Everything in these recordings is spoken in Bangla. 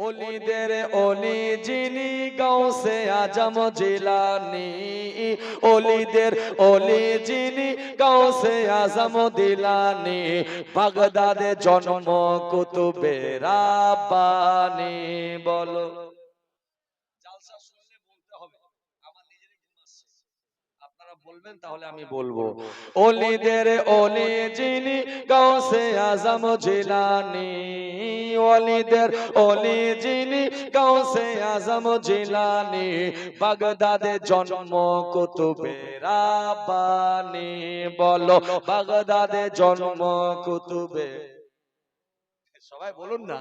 অলিদের অলি যিনি গাউসে আজম জিলানি। অলিদের অলি যিনি গাউসে আজম দিলানি বাগদাদে জন্ম কুতুবে রাব্বানি, বলো। বলবেন তাহলে আমি বলব। অলিদের অলি যিনি গাউসে আজম জিলানি অলিদের অলি যিনি গাউসে আজম জিলানি বাগদাদে জন্ম কুতুবে রাব্বানি বলো বাগদাদে জন্ম কুতুবে সবাই বলুন না।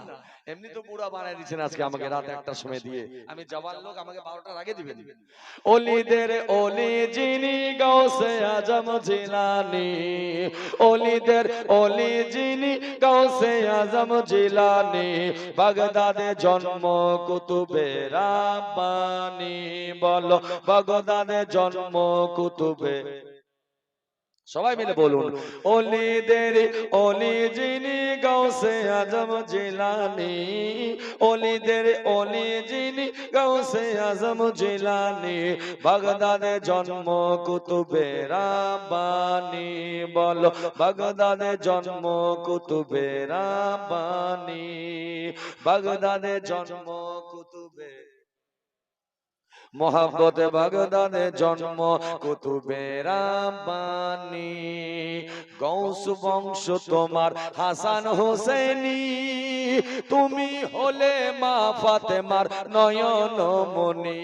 এমনি তো বুড়া দিচ্ছেন আজকে আমাকে রাত একটার সময় দিয়ে। আমি জবান লোক আমাকে বারোটার আগে দিবেন। অলিদের অলি যিনি গাউসে আজম জিলানি। অলিদের অলি যিনি গাউসে আজম জিলানি। বাগদাদে জন্ম কুতুবে রাব্বানি। বলো বাগদাদে জন্ম কুতুবে সবাই মিলে বলুন অলিদের অলি যিনি গাউসে আজম জিলানি। অলিদের অলি যিনি গাউসে আজম জিলানি। বাগদাদে জন্ম কুতুবে রাব্বানি। বলো বাগদাদে জন্ম কুতুবে রাব্বানি। বাগদাদে জন্ম কুতুবে মোহাম্মতে বাগদানে জন্ম কুতুবে রাব্বানি। গৌস বংশ তোমার হাসান হোসেনি তুমি হলে মা ফাতেমার নয়ন মনি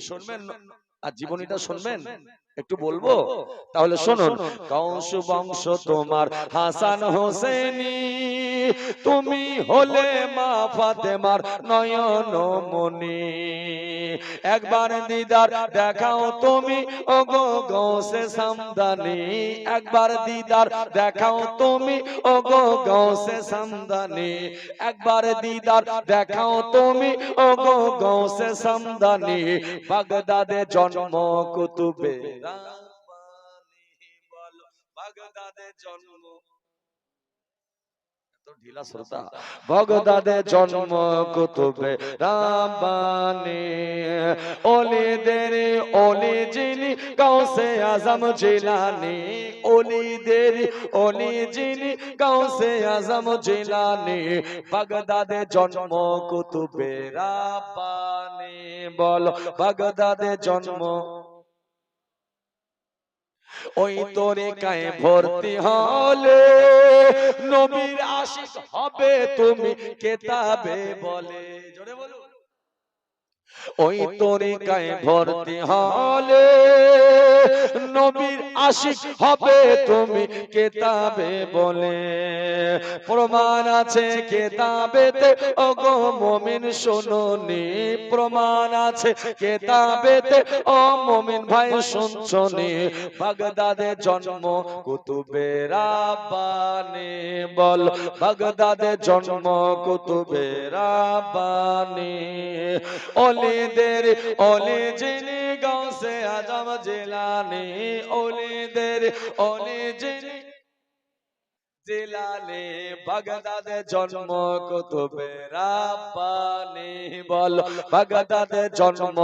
শুনবেন আর জীবনীটা শুনবেন? একটু বলব? তাহলে শুনুন। কৌশ বংশ তোমার হাসান হোসেনি তুমি হলে মা ফাতেমার নয়ন মনি। একবার দিদার দেখাও তুমি। ও গো গৌসে সামদানি। একবার দিদার দেখাও তুমি। ও গো গৌসে সামদানি। একবার দিদার দেখাও তুমি। ও গো গৌসে সামদানি। বাগদাদে জন্ম কুতুবে বাগদাদে জন্ম ঢিলা শ্রোতা বগদাদে জন্ম কুতুবে রাব্বানি ওলিদের ওলি যিনি গাউসে আজম জিলানি। ওলিদের ওলি যিনি গাউসে আজম জিলানি। বাগদাদে জন্ম কুতুবে রাব্বানি বলো বাগদাদে জন্ম ওই তরিকায় ভর্তি হলে নবীর আশিস হবে তুমি কেতাবে বলে। জোরে বলো ওই তরিকায় ভর্তি হলে নবীর আশিক হবে তুমি কেতাবে বলে। প্রমাণ আছে কেতাবেতে। ওগো মমিন শুনুনি। প্রমাণ আছে কেতাবেতে। ও মমিন ভাই শুনছনি। বাগদাদে জন্ম কুতুবে রাব্বানি বল। বাগদাদে জন্ম কুতুবে রাব্বানি অলিদের অলি যিনি গাউসে আজম অলি যিনি জিলানি, বাগদাদে জন্ম কুতুবে রাব্বানি, বল বাগদাদে জন্ম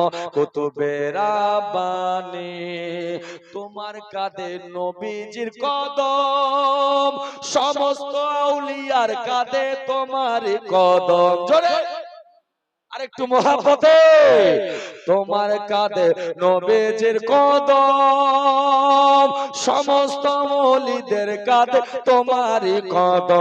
তোমার কাঁধে নবীজির কদম, সমস্ত আউলিয়ার কাঁধে তোমার কদম। জোরে! আরেকটু মহাপতে তোমার কাঁধে নবেজের কদম। সমস্ত মলিদের কাঁধে তোমারই কদম।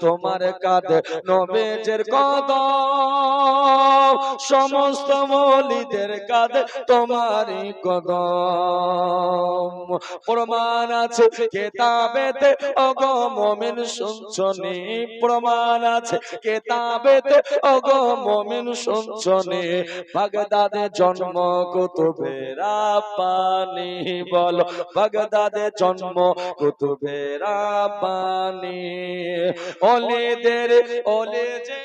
তোমার কাঁধে নবেজের কদম। সমস্ত মলিদের কাঁধে তোমারই কদম। প্রমাণ আছে কেতাবেতে। অগো মমিন শুনছনি প্রমাণ আছে কেতাবেতে অগো মমিন শুনছনি, বাগদাদে জন্ম কুতুবে রাব্বানি বলো, বাগদাদে জন্ম কুতুবে রাব্বানি ওলিদের ওলে যে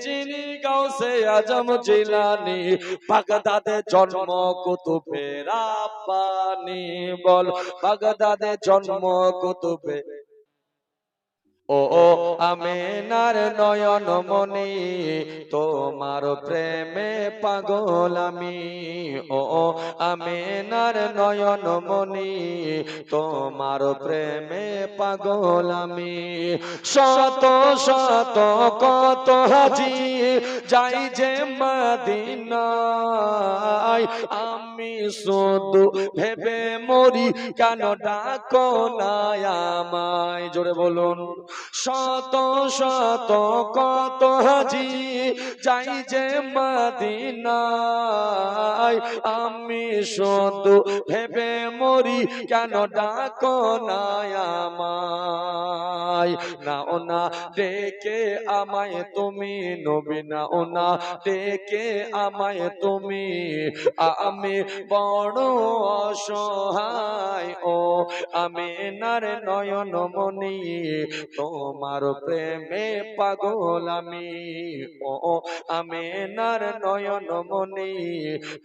যিনি গাউসে আজম জিলানি, বাগদাদে জন্ম কুতুবে রাব্বানি বল, বাগদাদে জন্ম কুতুবে ও আমেনার নয়ন মনি তোমার প্রেমে পাগল আমি। ও ও আমেনার নয়ন মনি তোমার প্রেমে পাগল আমি। শত শত কত হাজি যাই যে মদিনায় আমি শুধু ভেবে মরি, কেন ডাকো না আমায়? জোরে বলুন। শত শত, কত হাজি যাই যে মদিনায়। আমি শুধু ভেবে মরি, কেন ডাকো না আমায়? না ওনা ডেকে আমায় তুমি নবী না ওনা ডেকে আমায় তুমি। আমি বড় অসহায়। ও আমি নার নয়ন মনি, তোমার প্রেমে পাগল আমি। ও আমি নার নয়ন মনি,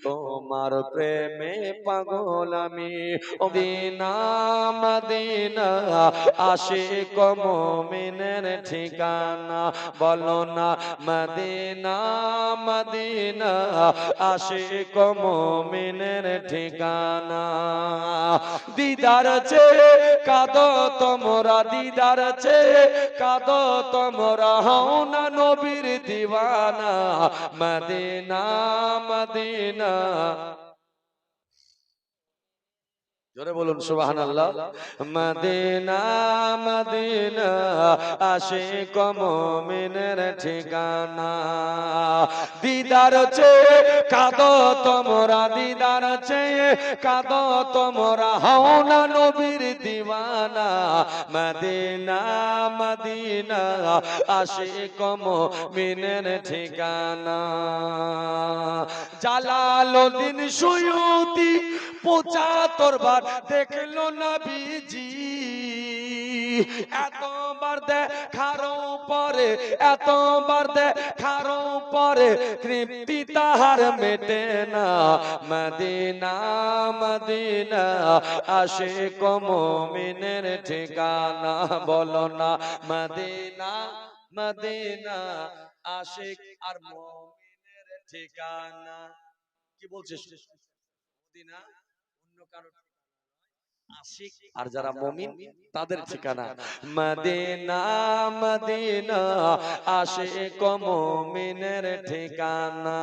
তোমার প্রেমে পাগল আমি। দিনা মদিনা আসে কমিনের ঠিকানা। বলো না, মদিনা মদিনা আসে কমিনের ঠিকানা। দিদার চে কাদ তোমরা, দিদার চে কাদ তোমরা। হও না নবীর দিওয়ানা, মদিনা মদিনা। জোরে বলুন সুবাহান আল্লাহ মদিনা মদিনা আসে কমিনের ঠিকানা। দিদার চেয়ে কাদ তোমরা, দিদার চেয়ে কাদ তোমরা, হও না নবীর দিওয়ানা। মদিনা মদিনা আসে কমিনের ঠিকানা। জালালুদ্দিন সুয়ুতি পঁচাত্তর বার দেখল নবীজি। এতবার দেখার পরে, এতবার দেখার পরে তৃপ্তি তাহার মেটে না। মদিনা মদিনা আসে কমিনের ঠিকানা বলো না। মদিনা মদিনা, আশিক আর মমিনের ঠিকানা। কি বলছিস? মদিনা, অন্য কারও আর যারা মমিন তাদের ঠিকানা মদিনা মদিনা আসে কমিনের ঠিকানা।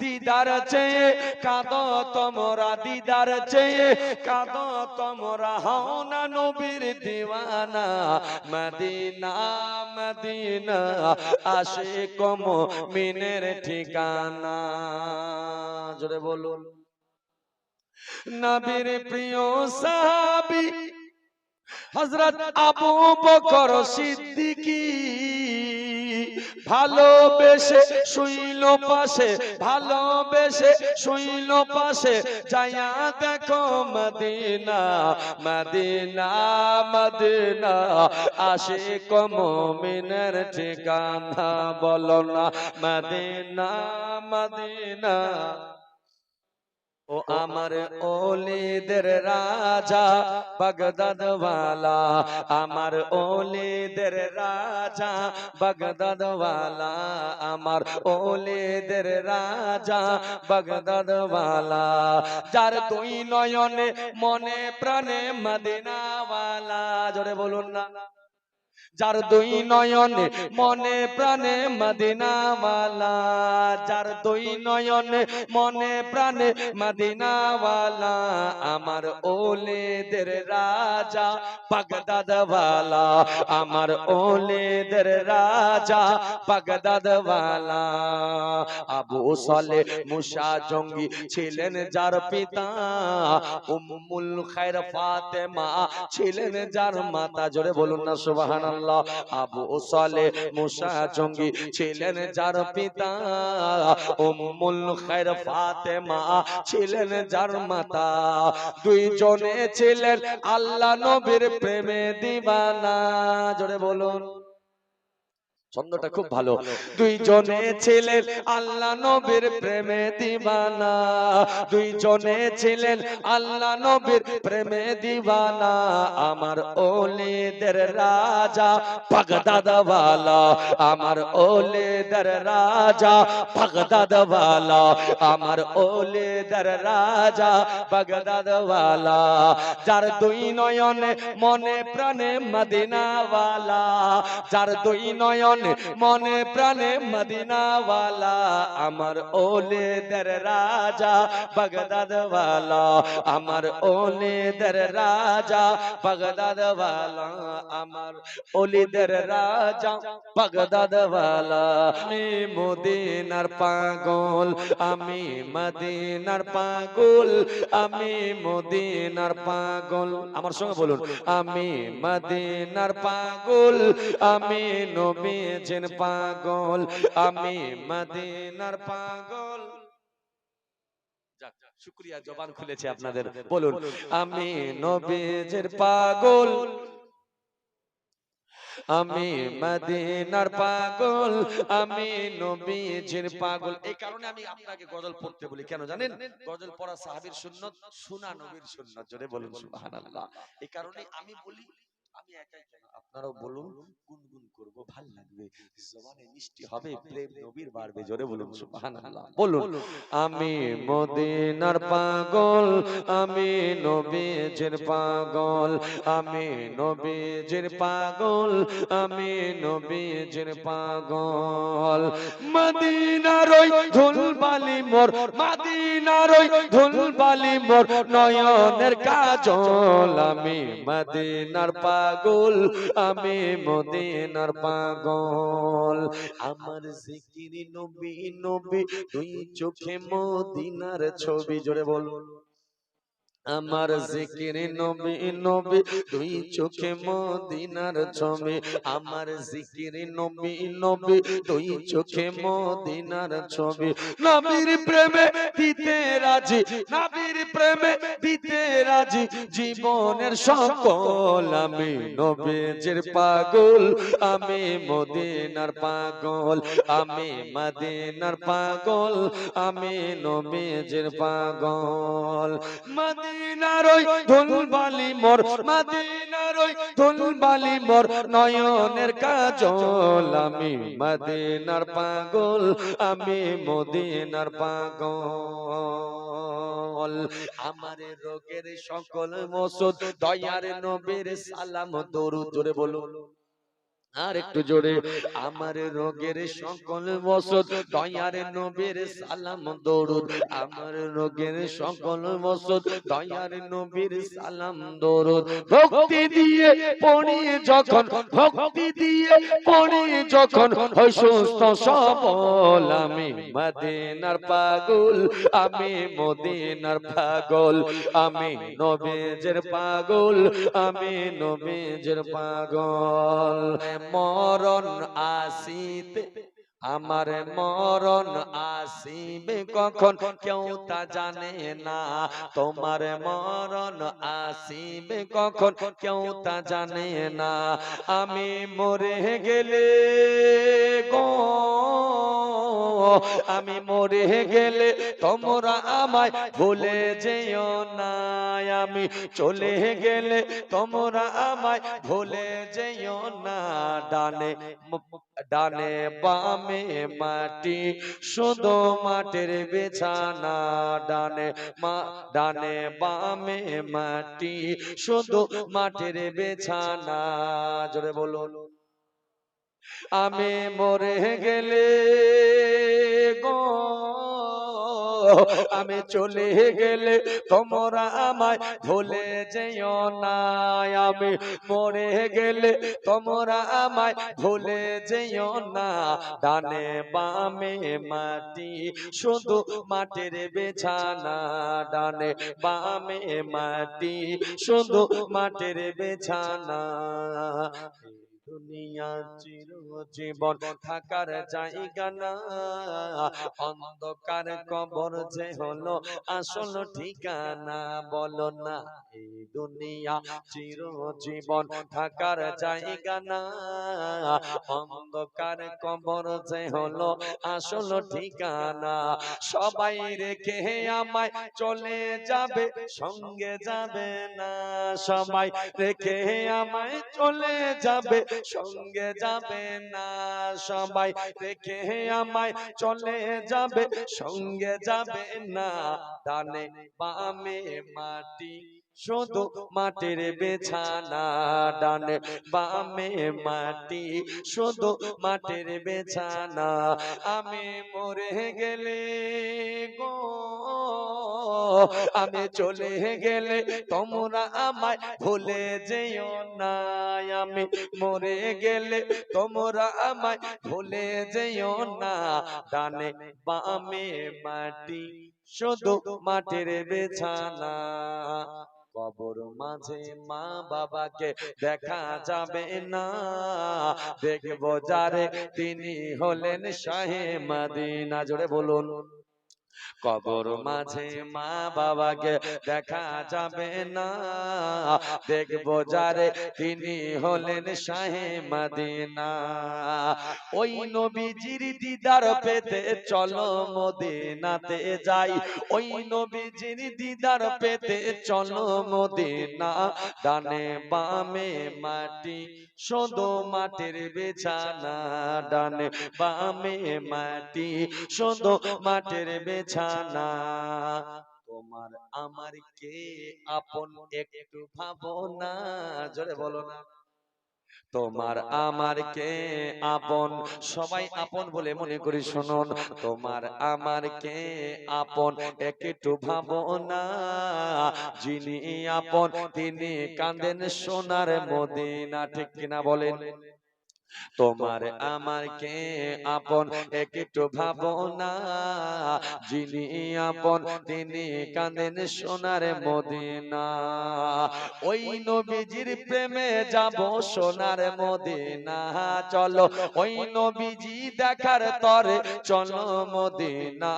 দিদার চেয়ে কাদ তোমরা দিদার চেয়ে কাদ তোমরা হও না নবীর দিওয়ানা। মদিনা মদিনা আসে কমিনের ঠিকানা। জোরে বলুন। নবীর প্রিয় সাহাবি হযরত আবু বকর সিদ্দিকী ভালোবেসে শুইল পাশে, ভালোবেসে শুইল পাশে, যাইয়া দেখো মদিনা মদিনা মদিনা আসে কমিনের ঠিকানা বলো না, মদিনা মদিনা। ও আমার ওলিদের রাজা বাগদাদ ওয়ালা আমার ওলিদের রাজা বাগদাদ ওয়ালা আমার ওলিদের রাজা বাগদাদ ওয়ালা যার দুই নয়নে মনে প্রাণে মদিনা ওয়ালা জোরে বলুন না। যার দুই নয়নে মনে প্রাণে মদিনাওয়ালা, যার দুই নয়নে মনে প্রাণে মদিনাওয়ালা, আমার ওলেদের রাজা বাগদাদওয়ালা, আমার ওলেদের রাজা বাগদাদওয়ালা। আবু সালে মুসা জঙ্গি ছিলেন যার পিতা, উম্মুল খায়র ফাতেমা ছিলেন যার মাতা। জোরে বলুন না, সুবহানাল্লাহ। আল্লাহ আবু সালে মুসা জঙ্গি ছিলেন যার পিতা, উম্মুল খায়র ফাতেমা ছিলেন যার মাতা। দুইজনে ছিলেন আল্লাহ নবীর প্রেমে দিবানা। জোরে বলুন। ছন্দটা খুব ভালো। দুইজনে ছিলেন আল্লাহ নবীর প্রেমে দিবানা। দুইজনে ছিলেন আল্লাহ নবীর প্রেমে দিবানা। আমার ওলিদের রাজা বাগদাদওয়ালা। আমার ওলিদের রাজা বাগদাদওয়ালা। আমার ওলিদের রাজা বাগদাদওয়ালা। যার দুই নয়নে মনে প্রাণে মদিনাওয়ালা। যার দুই নয়নে মনে প্রাণে মদিনাওয়ালা, আমার ওলেদের রাজা, বাগদাদওয়ালা, আমার ওলেদের রাজা, বাগদাদওয়ালা, আমার ওলিদের রাজা, বাগদাদওয়ালা। আমি মদিনার পাগল, আমি মদিনার পাগল, আমি মদিনার পাগল। আমার সঙ্গে বলুন, আমি মদিনার পাগল, আমি নবীজির পাগল। আমি মদিনার পাগল। শুক্রিয়া জবান খুলেছে আপনাদের। বলুন আমি নবীজির পাগল। আমি মদিনার পাগল। আমি নবীজির পাগল। এই কারণে আমি আপনাকে গজল পড়তে বলি। কেন জানেন? গজল পড়া সাহাবীর সুন্নত শোনা নবীর সুন্নত। জোরে বলুন সুবহানাল্লাহ। এই কারণে আমি বলি আমি একাই কেন আপনারাও বলুন গুনগুন করব ভালো লাগবে জবানে মিষ্টি হবে প্রেম নবীর বাড়বে জোরে বলুন সুবহানাল্লাহ। বলুন আমি মদিনার পাগল আমি নবীজির পাগল আমি নবীজির পাগল আমি নবীজির পাগল। মদিনার ওই ধুলবালি মোর মদিনার ওই ধুলবালি মোর নয়নের কাজল আমি মদিনার পাগল। আমি মদিনার পাগল। আমার জিকিরি নবী নবী তুই চোখে মদিনার ছবি জোরে বল আমার জিকির নবী নবী তুই চোখে মদিনার ছবি। আমার জিকির নবী নবী তুই চোখে মদিনার ছবি। নবীর প্রেমে দিতে রাজি। নবীর প্রেমে দিতে রাজি জীবনের সকল আমি নবীজির পাগল, আমি মদিনার পাগল, আমি মদিনার পাগল, আমি নবীজির পাগল। মদিনার ওই ধুলবালি মোর, মদিনার ওই ধুলবালি মোর নয়নের কাজল, আমি মদিনার পাগল, আমি মদিনার পাগল। আমার রোগের সকল মসুদ দয়ার নবীর সালাম দরুদ জোরে বলুন। আর একটু জোরে আমার রোগের সকল বসত দয়ার নবীর সালাম দরুদ আমার রোগের সকল বসত দয়ার নবীর সালাম দরুদ। ভক্তি দিয়ে পড়ি যখন ভক্তি দিয়ে পড়ি যখন হই সুস্থ সবল আমি মদিনার পাগল আমি মদিনার পাগল আমি নবীজের পাগল আমি নবীজের পাগল মরণ আসিতে আমার মরণ আসিবে কখন? কেউ তা জানে না। তোমার মরণ আসিবে কখন? কেউ তা জানে না। আমি মরে গেলে গো। আমি মরে গেলে তোমরা আমায় ভুলে যেও না। আমি চলে গেলে তোমরা আমায় ভুলে যেও না। ডানে ডানে বামে মাটি শুধু মাটির বিছানা ডানে মা ডানে বামে মাটি শুধু মাটির বিছানা। জোরে বলুন। আমি মরে গেলে গো আমি চলে গেলে তোমরা আমায় ভুলে যেও না। আমি মরে গেলে তোমরা আমায় ভুলে যেও না। ডানে বামে মাটি শুধু মাটির বেছানা। ডানে বামে মাটি শুধু মাটির বেছানা। দুনিয়া চির জীবন থাকার জায়গা না। অন্ধকার কবর যে হলো আসল ঠিকানা বলো না এই দুনিয়া চির জীবন থাকার জায়গা না। অন্ধকার কবর যে হলো আসল ঠিকানা। সবাই রেখে আমায় চলে যাবে সঙ্গে যাবে না। সবাই রেখে আমায় চলে যাবে সঙ্গে যাবে না সবাই রেখে আমায় চলে যাবে সঙ্গে যাবে না। ডানে বামে মাটি শুধু মাটির বেছানা। ডানে বামে মাটি শুধু মাটির বেছানা। আমি মরে গেলে গো আমি চলে গেলে তোমরা আমায় ভুলে যেও না। আমি মরে গেলে তোমরা আমায় ভুলে যেও না। ডানে বামে মাটি, শুধু মাটির বেছানা। কবর মাঝে মা বাবাকে দেখা যাবে না। দেখব যারে তিনি হলেন শাহে মাদিনা। জোরে বলুন। কবর মাঝে মা বাবাকে দেখা যাবে না। দেখব যারে তিনি হলেন শাহে মদিনা। ওই নবীজির দিদার পেতে চলো মদিনাতে যাই। ওই নবীজির দিদার পেতে চলো মদিনা। ডানে বামে মাটি শুধু মাটির বিছানা। ডানে বামে মাটি সদো মাটির বিছানা তোমার আমার কে আপন একটু ভাবনা? জোরে বলো না। তোমার আমার কে আপন? সবাই আপন বলে মনে করি শুনুন। তোমার আমার কে আপন একটু ভাবনা? যিনি আপন, তিনি কাঁদেন সোনার মদিনা। ঠিক কিনা বলেন? তোমার আমার কে আপন একটু ভাবনা যিনি আপন তিনি কাঁদেন সোনার মদিনা। ওই নবীজির প্রেমে যাব সোনার মদিনা। চলো ওই নবীজি দেখার তরে চলো মদিনা।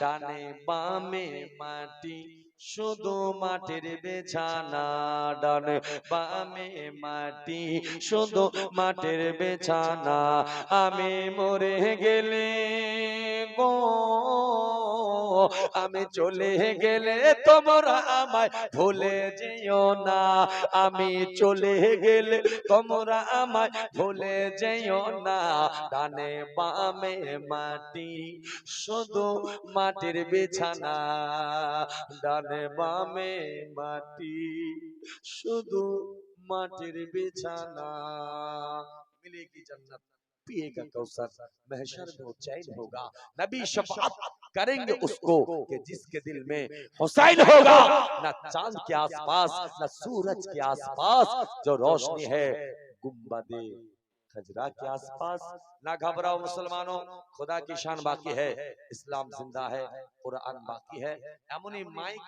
ডানে বামে মাটি শুধু মাটির বেছানা ডানে বামে মাটি শুধু মাটির বেছানা। আমি মরে গেলে গো আমি চলে গেলে তোমরা আমায় ভুলে যেও না। আমি চলে গেলে তোমরা আমায় ভুলে যেও না। ডানে বামে মাটি শুধু মাটির বিছানা। ডানে বামে মাটি শুধু মাটির बिछाना मिलेगी जन्नत पिएगा कौसर महशर में वो चैन होगा नबी शफाअत करेंगे उसको कि जिसके दिल में हुसैन होगा न चांद के आसपास न सूरज के आसपास जो रोशनी है गुम्बदे खजरा के आसपास। ना घबराओ मुसलमानों खुदा की शान बाकी है। इस्लाम ज़िंदा है कुरान बाकी है। एमनी माइक